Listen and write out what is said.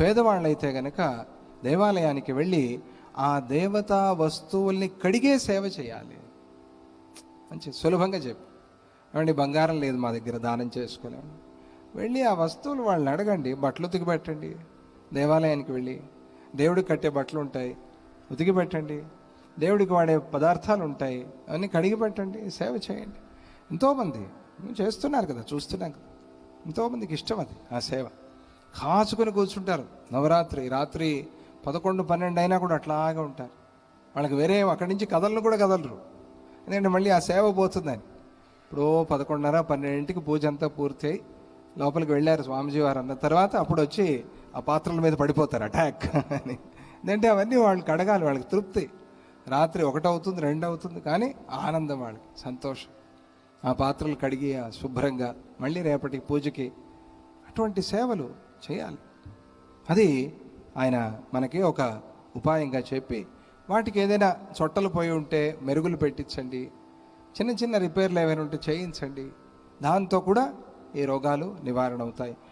పేదవాళ్ళైతే గనక దేవాలయానికి వెళ్ళి ఆ దేవతా వస్తువుల్ని కడిగే సేవ చేయాలి. మంచి సులభంగా చెప్పు. ఏమండి బంగారం లేదు మా దగ్గర దానం చేసుకోలేము వెళ్ళి ఆ వస్తువులు వాళ్ళని అడగండి బట్టలు ఉతికి పెట్టండి. దేవాలయానికి వెళ్ళి దేవుడికి కట్టే బట్టలు ఉంటాయి ఉతికి పెట్టండి. దేవుడికి వాడే పదార్థాలు ఉంటాయి అవన్నీ కడిగి పెట్టండి సేవ చేయండి. ఎంతోమంది చేస్తున్నారు కదా చూస్తున్నాం కదా. ఎంతోమందికి ఇష్టం అది ఆ సేవ. కాచుకొని కూర్చుంటారు. నవరాత్రి రాత్రి పదకొండు పన్నెండు అయినా కూడా అట్లాగే ఉంటారు. వాళ్ళకి వేరే అక్కడి నుంచి కదలను కూడా కదలరు. ఎందుకంటే మళ్ళీ ఆ సేవ పోతుందని. ఇప్పుడు పదకొండున్నర పన్నెండింటికి పూజ అంతా పూర్తి లోపలికి వెళ్ళారు స్వామిజీ వారు అన్న తర్వాత అప్పుడు వచ్చి ఆ పాత్రల మీద పడిపోతారు అటాక్ అని. ఎందుకంటే అవన్నీ వాళ్ళకి అడగాలి వాళ్ళకి తృప్తి. రాత్రి ఒకటవుతుంది రెండు అవుతుంది కానీ ఆనందం వాళ్ళకి సంతోషం. ఆ పాత్రలు కడిగి ఆ శుభ్రంగా మళ్ళీ రేపటి పూజకి అటువంటి సేవలు చేయాలి. అది ఆయన మనకి ఒక ఉపాయంగా చెప్పి వాటికి ఏదైనా చొట్టలు పోయి ఉంటే మెరుగులు పెట్టించండి. చిన్న చిన్న రిపేర్లు ఏమైనా ఉంటే చేయించండి. దాంతో కూడా ఈ రోగాలు నివారణ అవుతాయి